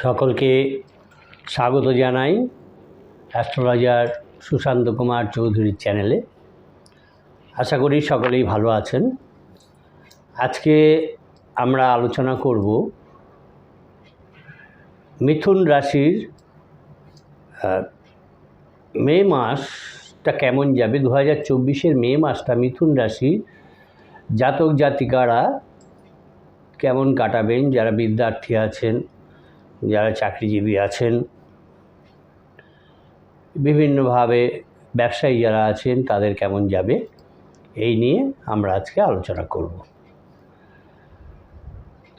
সকলকে স্বাগত জানাই অ্যাস্ট্রোলজার সুশান্ত কুমার চৌধুরীর চ্যানেলে। আশা করি সকলেই ভালো আছেন। আজকে আমরা আলোচনা করব মিথুন রাশির মে মাসটা কেমন যাবে? দু হাজার চব্বিশের মে মাসটা মিথুন রাশির জাতক জাতিকারা কেমন কাটাবেন? যারা বিদ্যার্থী আছেন যারা চাকরিজীবী আছেন, বিভিন্নভাবে ব্যবসায়ী যারা আছেন, তাদের কেমন যাবে এই নিয়ে আমরা আজকে আলোচনা করব।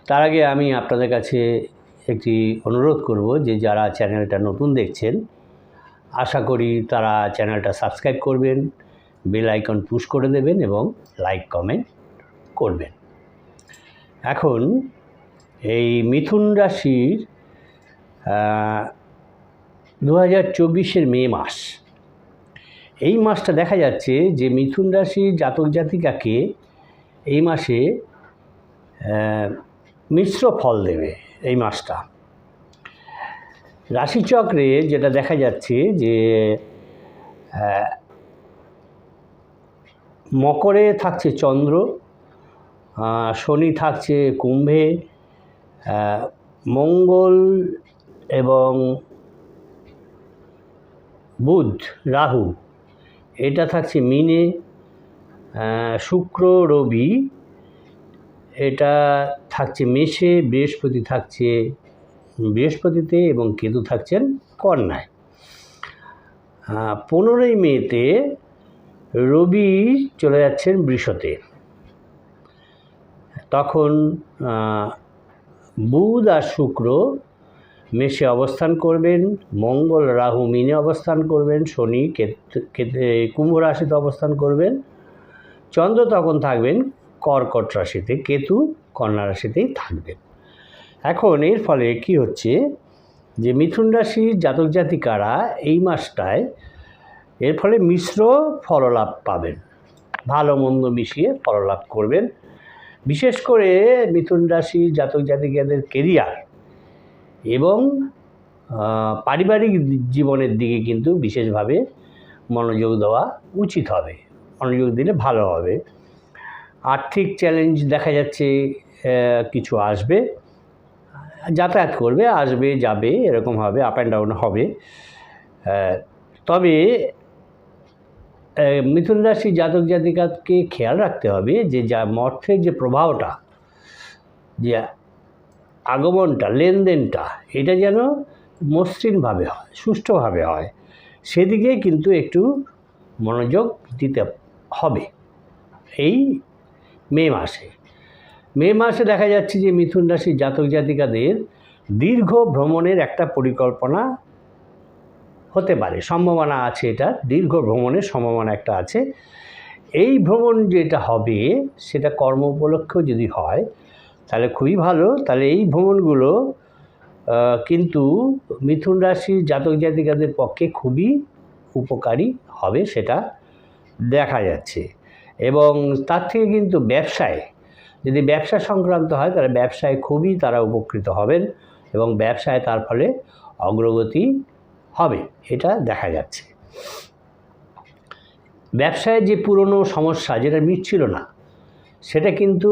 তার আগে আমি আপনাদের কাছে একটি অনুরোধ করব যে যারা চ্যানেলটা নতুন দেখছেন, আশা করি তারা চ্যানেলটা সাবস্ক্রাইব করবেন, বেল আইকন পুশ করে দেবেন এবং লাইক, কমেন্ট করবেন। এখন এই মিথুন রাশির দু হাজার চব্বিশের মে মাস। এই মাসটা দেখা যাচ্ছে যে মিথুন রাশির জাতক জাতিকাকে এই মাসে মিশ্র ফল দেবে এই মাসটা। রাশিচক্রে যেটা দেখা যাচ্ছে যে মকরে থাকছে চন্দ্র শনি থাকছে কুম্ভে মঙ্গল এবং বুধ, রাহু, এটা থাকছে মিনে শুক্র, রবি, এটা থাকছে মেষে, বৃহস্পতি থাকছে, বৃহস্পতিতে এবং কেতু থাকছেন কন্যায়। পনেরোই মেতে রবি চলে যাচ্ছেন বৃষতে। তখন বুধ আর শুক্র মেষে অবস্থান করবেন, মঙ্গল রাহু মিনে অবস্থান করবেন, শনি কুম্ভ রাশিতে অবস্থান করবেন। চন্দ্র তখন থাকবেন কর্কট রাশিতে, কেতু কন্যা রাশিতেই থাকবেন। এখন এর ফলে কি হচ্ছে যে মিথুন রাশির জাতক জাতিকারা এই মাসটায় এর ফলে মিশ্র ফললাভ পাবেন, ভালো মন্দ মিশিয়ে ফললাভ করবেন। বিশেষ করে মিথুন রাশি জাতক জাতিকাদের কেরিয়ার এবং পারিবারিক জীবনের দিকে কিন্তু বিশেষভাবে মনোযোগ দেওয়া উচিত হবে। মনোযোগ দিলে ভালো হবে। আর্থিক চ্যালেঞ্জ দেখা যাচ্ছে কিছু আসবে, যাতায়াত করবে, আসবে, যাবে, এরকম হবে আপ অ্যান্ড ডাউন হবে। তবে মিথুন রাশি জাতক জাতিকাকে খেয়াল রাখতে হবে যে যা মর্থের যে প্রবাহটা যে আগমনটা, লেনদেনটা, এটা যেন মসৃণভাবে হয়, সুষ্ঠুভাবে হয়, সেদিকে কিন্তু একটু মনোযোগ দিতে হবে। এই মে মাসে। মে মাসে দেখা যাচ্ছে যে মিথুন রাশির জাতক জাতিকাদের দীর্ঘ ভ্রমণের একটা পরিকল্পনা হতে পারে, সম্ভাবনা আছে এটা, দীর্ঘ ভ্রমণের সম্ভাবনা একটা আছে। এই ভ্রমণ যেটা হবে, সেটা কর্ম উপলক্ষেও যদি হয় তাহলে খুবই ভালো। তাহলে এই ভ্রমণগুলো কিন্তু মিথুন রাশির জাতক জাতিকাদের পক্ষে খুবই উপকারী হবে সেটা দেখা যাচ্ছে। এবং তার থেকে কিন্তু ব্যবসায়, যদি ব্যবসা সংক্রান্ত হয় তাহলে ব্যবসায় খুবই তারা উপকৃত হবেন এবং ব্যবসায় তার ফলে অগ্রগতি হবে, এটা দেখা যাচ্ছে। ব্যবসায় যে পুরনো সমস্যা, যেটা মিটছিল না সেটা কিন্তু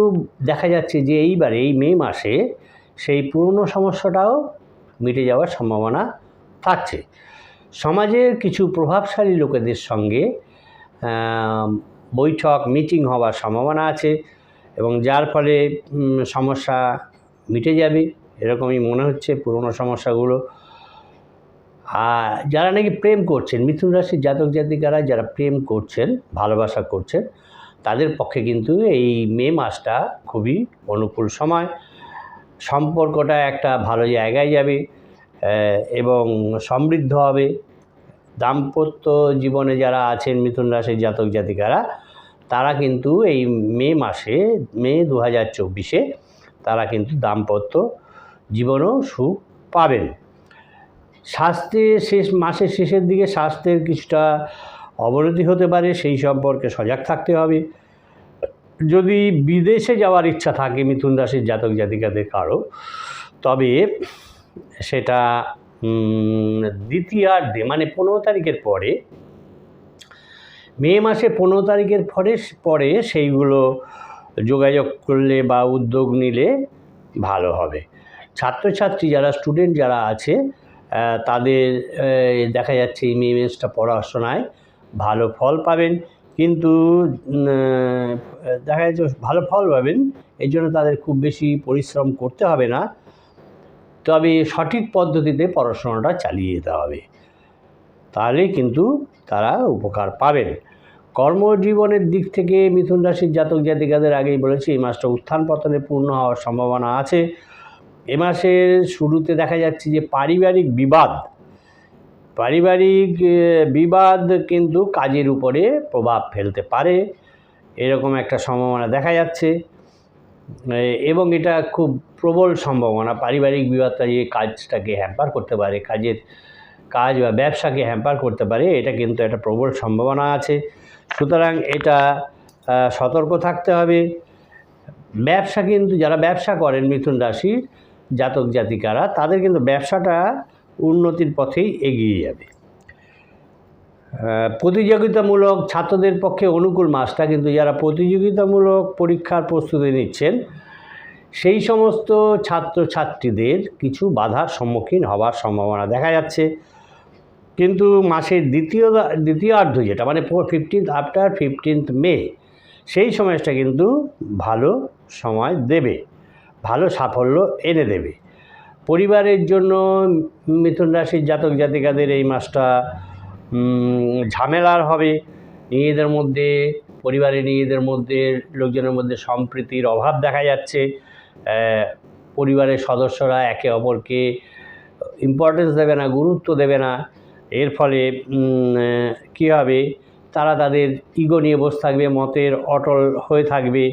দেখা যাচ্ছে যে এইবার, এই মে মাসে সেই পুরনো সমস্যাটাও মিটে যাওয়ার সম্ভাবনা থাকছে। সমাজের কিছু প্রভাবশালী লোকেদের সঙ্গে বৈঠক, মিটিং হওয়ার সম্ভাবনা আছে এবং যার ফলে সমস্যা মিটে যাবে, এরকমই মনে হচ্ছে পুরনো সমস্যাগুলো। আর যারা নাকি প্রেম করছেন, মিথুন রাশির জাতক জাতিকারা যারা প্রেম করছেন, ভালোবাসা করছেন তাদের পক্ষে কিন্তু এই মে মাসটা খুবই অনুকূল সময়। সম্পর্কটা একটা ভালো জায়গায় যাবে এবং সমৃদ্ধ হবে। দাম্পত্য জীবনে যারা আছেন মিথুন রাশির জাতক জাতিকারা, তারা কিন্তু এই মে মাসে, মে দু হাজার চব্বিশে তারা কিন্তু দাম্পত্য জীবনেও সুখ পাবেন। স্বাস্থ্যে শেষ, মাসের শেষের দিকে স্বাস্থ্যের কিছুটা অবনতি হতে পারে, সেই সম্পর্কে সজাগ থাকতে হবে। যদি বিদেশে যাওয়ার ইচ্ছা থাকে মিথুন রাশির জাতক জাতিকাদের কারও, তবে সেটা দ্বিতীয়ার্ধে মানে পনেরো তারিখের পরে, মে মাসে পনেরো তারিখের পরে পরে সেইগুলো যোগাযোগ করলে বা উদ্যোগ নিলে ভালো হবে। ছাত্রছাত্রী যারা, স্টুডেন্ট যারা আছে তাদের দেখা যাচ্ছে এই মাসটা পড়াশোনায় ভালো ফল পাবেন, কিন্তু দেখা যাচ্ছে ভালো ফল পাবেন এই জন্য তাদের খুব বেশি পরিশ্রম করতে হবে না। তবে সঠিক পদ্ধতিতে পড়াশোনাটা চালিয়ে যেতে হবে। তাহলে কিন্তু তারা উপকার পাবেন। কর্মজীবনের দিক থেকে মিথুন রাশির জাতক জাতিকাদের আগেই বলেছি, এই মাসটা উত্থান পতনে পূর্ণ হওয়ার সম্ভাবনা আছে। এ মাসের শুরুতে দেখা যাচ্ছে যে পারিবারিক বিবাদ পারিবারিক বিবাদ কিন্তু কাজের উপরে প্রভাব ফেলতে পারে। এরকম একটা সম্ভাবনা দেখা যাচ্ছে। এবং এটা খুব প্রবল সম্ভাবনা। পারিবারিক বিবাদটা যে কাজটাকে হ্যাম্পার করতে পারে, কাজের কাজ বা ব্যবসাকে হ্যাম্পার করতে পারে, এটা কিন্তু একটা প্রবল সম্ভাবনা আছে। সুতরাং এটা সতর্ক থাকতে হবে। ব্যবসা কিন্তু, যারা ব্যবসা করেন মিথুন রাশির জাতক জাতিকারা, তাদের কিন্তু ব্যবসাটা উন্নতির পথেই এগিয়ে যাবে। প্রতিযোগিতামূলক ছাত্রদের পক্ষে অনুকূল মাসটা কিন্তু যারা প্রতিযোগিতামূলক পরীক্ষার প্রস্তুতি নিচ্ছেন, সেই সমস্ত ছাত্রছাত্রীদের কিছু বাধার সম্মুখীন হওয়ার সম্ভাবনা দেখা যাচ্ছে। কিন্তু মাসের দ্বিতীয় দ্বিতীয়ার্ধ যেটা মানে ফিফটিন্থ আফটার ফিফটিন্থ মে সেই সময়টা কিন্তু ভালো সময় দেবে, ভালো সাফল্য এনে দেবে। পরিবারের জন্য মিথুন রাশির জাতক জাতিকাদের এই মাসটা ঝামেলার হবে। নিজেদের মধ্যে পরিবারে নিজেদের মধ্যে, লোকজনের মধ্যে সম্প্রীতির অভাব দেখা যাচ্ছে। পরিবারের সদস্যরা একে অপরকে ইম্পর্টেন্স দেবে না, গুরুত্ব দেবে না। এর ফলে কী হবে? তারা তাদের ইগো নিয়ে বসে থাকবে, মতের অটল হয়ে থাকবে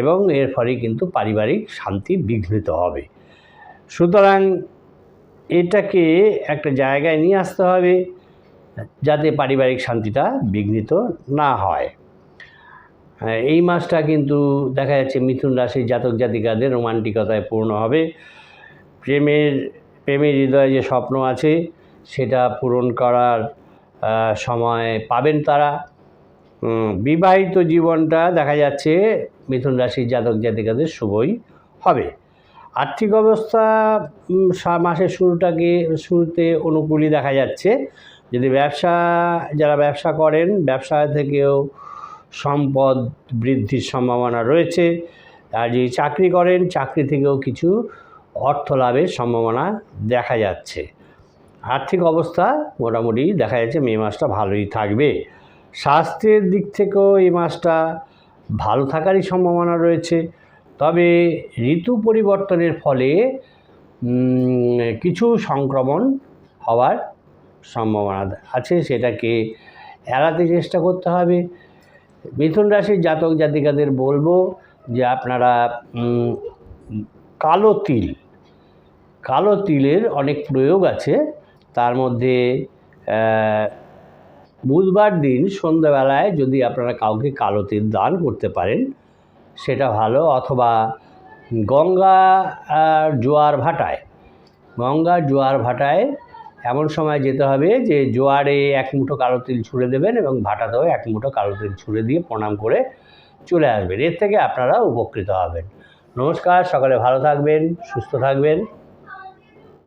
এবং এর ফলে কিন্তু পারিবারিক শান্তি বিঘ্নিত হবে। সুতরাং এটাকে একটা জায়গায় নিয়ে আসতে হবে যাতে পারিবারিক শান্তিটা বিঘ্নিত না হয়। এই মাসটা কিন্তু দেখা যাচ্ছে মিথুন রাশির জাতক জাতিকাদের রোমান্টিকতায় পূর্ণ হবে। প্রেমের প্রেমের হৃদয়ে যে স্বপ্ন আছে, সেটা পূরণ করার সময় পাবেন তারা। বিবাহিত জীবনটা দেখা যাচ্ছে মিথুন রাশির জাতক জাতিকাদের শুভই হবে। আর্থিক অবস্থা মাসের শুরুটাকে, শুরুতে অনুকূলই দেখা যাচ্ছে। যদি ব্যবসা, যারা ব্যবসা করেন, ব্যবসা থেকেও সম্পদ বৃদ্ধির সম্ভাবনা রয়েছে। আর যদি চাকরি করেন, চাকরি থেকেও কিছু অর্থ লাভের সম্ভাবনা দেখা যাচ্ছে। আর্থিক অবস্থা মোটামুটি দেখা যাচ্ছে মে মাসটা ভালোই থাকবে। স্বাস্থ্যের দিক থেকেও এই মাসটা ভালো থাকারই সম্ভাবনা রয়েছে। তবে ঋতু পরিবর্তনের ফলে কিছু সংক্রমণ হওয়ার সম্ভাবনা আছে, সেটাকে এড়াতে চেষ্টা করতে হবে। মিথুন রাশির জাতক জাতিকাদের বলব যে আপনারা কালো তিল, কালো তিলের অনেক প্রয়োগ আছে। তার মধ্যে বুধবার দিন সন্ধ্যাবেলায় যদি আপনারা কাউকে কালো তিল দান করতে পারেন সেটা ভালো। অথবা গঙ্গা জোয়ার ভাটায়, গঙ্গা, জোয়ার ভাটায় এমন সময় যেতে হবে যে জোয়ারে এক মুঠো কালো তিল ছুঁড়ে দেবেন এবং ভাটাতেও এক মুঠো কালো তিল ছুঁড়ে দিয়ে প্রণাম করে চলে আসবেন। এর থেকে আপনারা উপকৃত হবেন। নমস্কার, সকালে ভালো থাকবেন, সুস্থ থাকবেন।